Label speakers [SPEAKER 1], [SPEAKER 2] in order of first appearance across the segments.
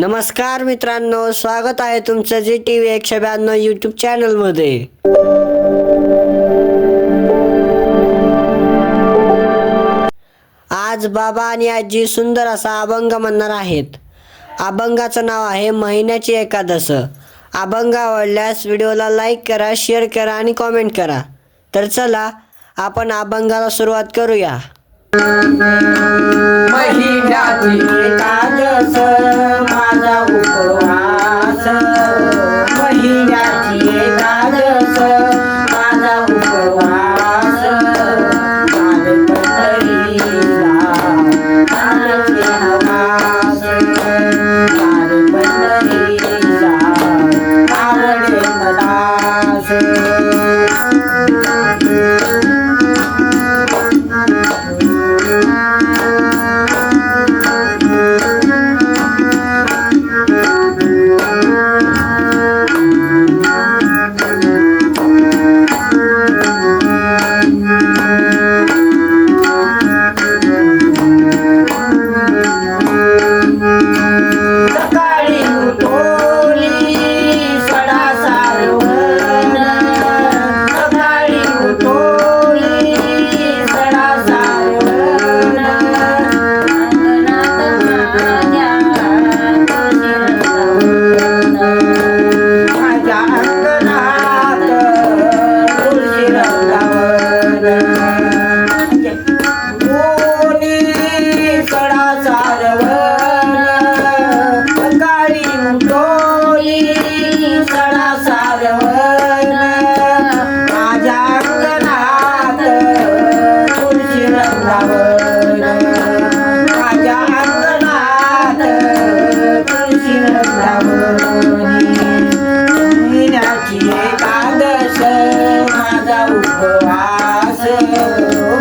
[SPEAKER 1] नमस्कार मित्रांनो स्वागत आहे तुमचं जी टी व्ही एकशे ब्याण्णव यूट्यूब चॅनलमध्ये. आज बाबा आणि आजी सुंदर असा अभंग म्हणणार आहेत. अभंगाचं नाव आहे महिन्याची एकादश. अभंग आवडल्यास व्हिडिओला लाईक करा शेअर करा आणि कॉमेंट करा. तर चला आपण अभंगाला सुरुवात करूया.
[SPEAKER 2] Yeah.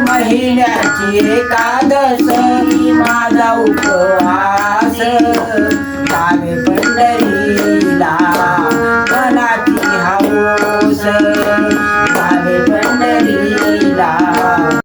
[SPEAKER 2] महिन्याची एकादश माझा उपवास. Hare Pandari Lila.